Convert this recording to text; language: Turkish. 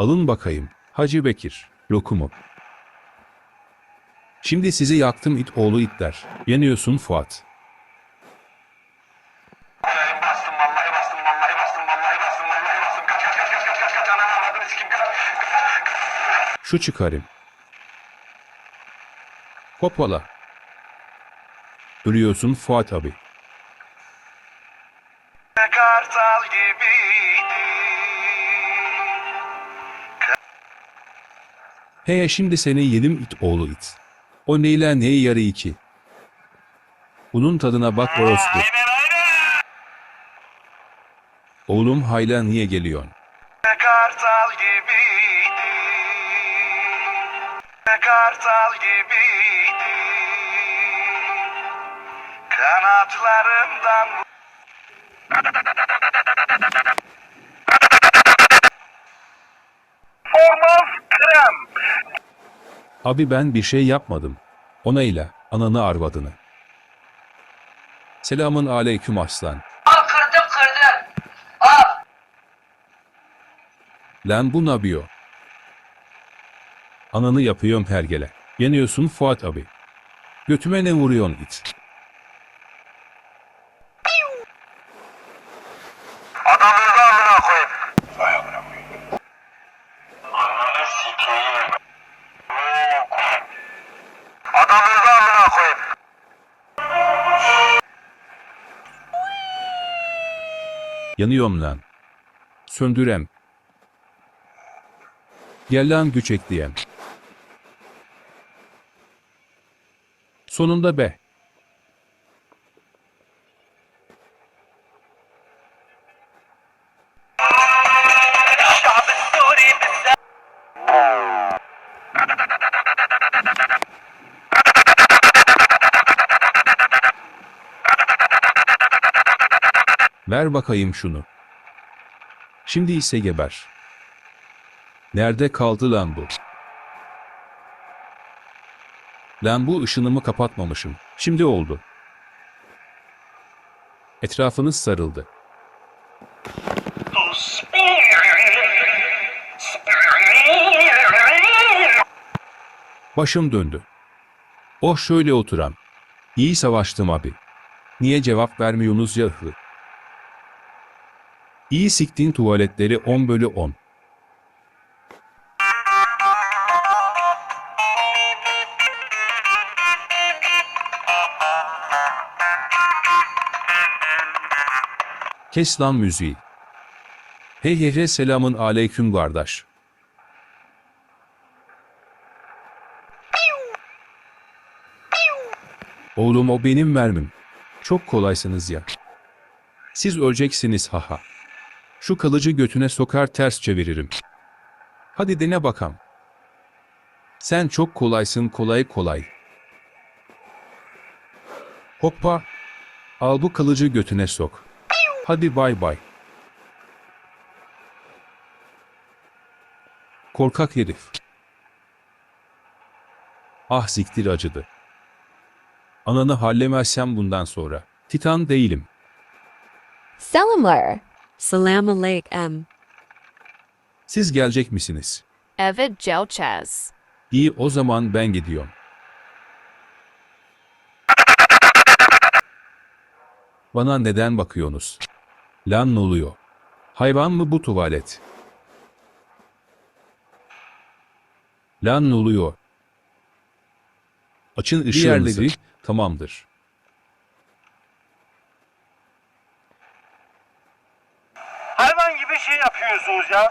Alın bakayım. Hacı Bekir. Lokumu. Şimdi sizi yaktım it oğlu itler. Yeniyorsun Fuat. Şu çıkarım. Hoppala. Ölüyorsun Fuat abi. Kartal gibiydi. He şimdi seni yedim it oğlu it. O neyle neye yarı ki? Bunun tadına bak orospu. Oğlum hayla niye geliyorsun? Kartal gibiydi. Kartal gibiydi. Kanatlarımdan Abi ben bir şey yapmadım. Onayla, ananı arvadını. Selamın aleyküm aslan. Al kırdım kırdım. Al. Lan bu yapıyor? Ananı yapıyorum hergele. Yeniyorsun Fuat abi. Götüme ne vuruyorsun it? Yanıyorum lan. Söndürem. Gel lan güç ekleyem. Sonunda be. Ver bakayım şunu. Şimdi ise geber. Nerede kaldı lan bu? Lan bu ışınımı kapatmamışım. Şimdi oldu. Etrafınız sarıldı. Başım döndü. Oh şöyle oturam. İyi savaştım abi. Niye cevap vermiyorsunuz yahı? İyi siktin tuvaletleri 10 bölü 10. Kes lan müziği. Hey hey hey selamın aleyküm kardeş. Oğlum o benim mermim. Çok kolaysınız ya. Siz öleceksiniz haha. Şu kalıcı götüne sokar ters çeviririm. Hadi dene bakam. Sen çok kolaysın kolay kolay. Hoppa. Al bu kalıcı götüne sok. Hadi bay bay. Korkak herif. Ah ziktir acıdı. Ananı hallemezsem bundan sonra. Titan değilim. Selamlar. Salam alaikum. Siz gelecek misiniz? Evet geleceğiz. İyi o zaman ben gidiyorum. Bana neden bakıyorsunuz? Lan ne oluyor? Hayvan mı bu tuvalet? Lan ne oluyor? Açın ışığınızı. Tamamdır. Gibi şey yapıyorsunuz ya.